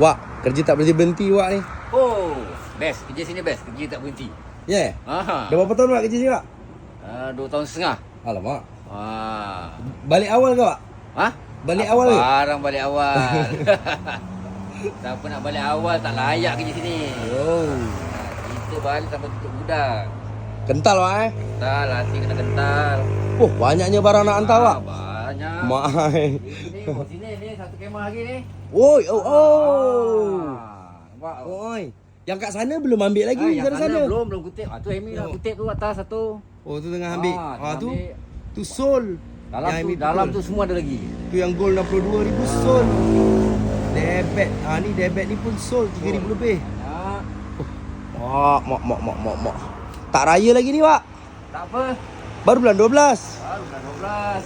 Wak, kerja tak berhenti-berhenti Wak ni. Oh, best. Kerja sini best. Kerja tak berhenti. Ya? Yeah. Ha. Dah berapa tahun Wak kerja sini Wak? Uh, dua tahun setengah. Alamak. Ha. Balik awal ke Wak? Ha? Balik Apa awal ke? Barang balik awal. Siapa nak balik awal tak layak kerja sini. Oh. Ha, kita balik sampai tutup budak. Kental Wak eh? Kental, hati kena kental. Oh, banyaknya barang nak hantar Wak. Ah, Mak. Ini, oh, sini ni satu kemah lagi ni. Oi, oh, oh. Ah, nampak? Oi. Yang kat sana belum ambil lagi Ah, yang dari sana. Belum, belum kutip. Ah, tu Amy dah Oh. kutip tu atas satu. Oh, tu tengah ambil. Ah, Ah, tu. ambil. Tu sol. Dalam Yang tu, dalam tu semua ada lagi. Tu yang gold 62,000 sol. Debit. Ah ni debit ni pun sol 3,000 lebih. Ya. Mak, mak, mak, mak, mak, mak. Tak raya lagi ni, Wak. Tak apa. Baru bulan 12. Baru dah 12.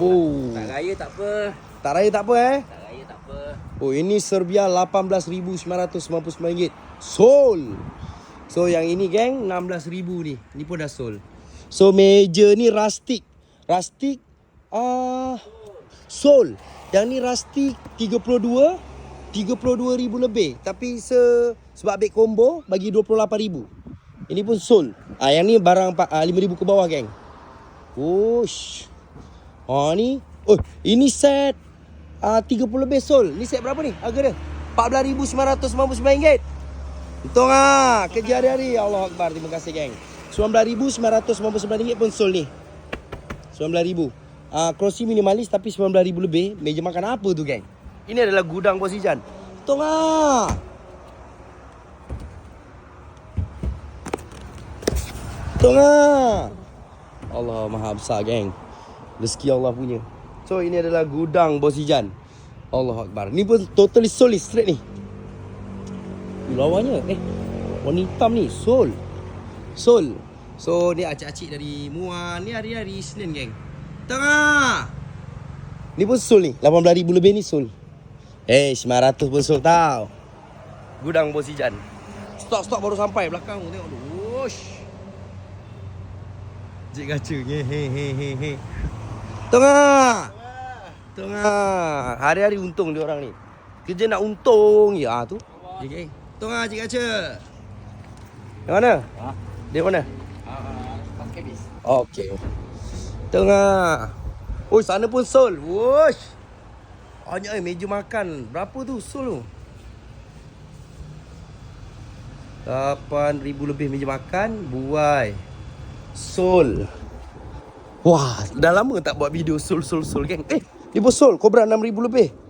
Oh. Tak raya tak apa. Tak raya tak apa eh. Tak raya tak apa. Oh, ini Serbia 18,999 ringgit. Sol. So yang ini geng 16,000 ni. Ni pun dah sol. So meja ni rustic. Rustic ah uh, sol. Yang ni rustic 32 32,000 lebih. Tapi se sebab ambil combo bagi 28,000. Ini pun sol. Ah yang ni barang uh, 5,000 ke bawah geng. Ush. Ha ni. Oh, ini set uh, 30 lebih sol. Ni set berapa ni? Harga dia? RM14,999 ringgit. Untung ah, kerja hari-hari. Allah Akbar. Terima kasih geng. RM19,999 ringgit pun sol ni. RM19,000. Ah, uh, crossing minimalis tapi RM19,000 lebih. Meja makan apa tu geng? Ini adalah gudang Bos Ijan. Untung ah. Untung ah. Allah Maha Besar geng. Rezeki Allah punya. So ini adalah gudang Bos Ijan. Allah Akbar. Ni pun totally soul ni straight ni. Lawannya eh warna hitam ni soul. Soul. So ni acik-acik dari Muan. Ni hari-hari Isnin geng. Tengah. Ni pun soul ni. 18,000 lebih ni soul. Eh 900 pun soul tau. Gudang Bos Ijan. Stok-stok baru sampai belakang tengok tu. Wosh. Cik kaca. Hehehehe. Tengah. Tengah. Hari-hari untung dia orang ni. Kerja nak untung je. Ah tu. Okay. Tengah cik kaca. Yang mana? Ha? Dia mana? Ah, kabis. Okey. Tengah. Oh, sana pun sol. Wosh. Banyak eh meja makan. Berapa tu sol tu? 8,000 lebih meja makan. Buai. Sol. Wah, dah lama tak buat video sol sol sol geng. Eh, ni pun sol. Kobra 6,000 lebih.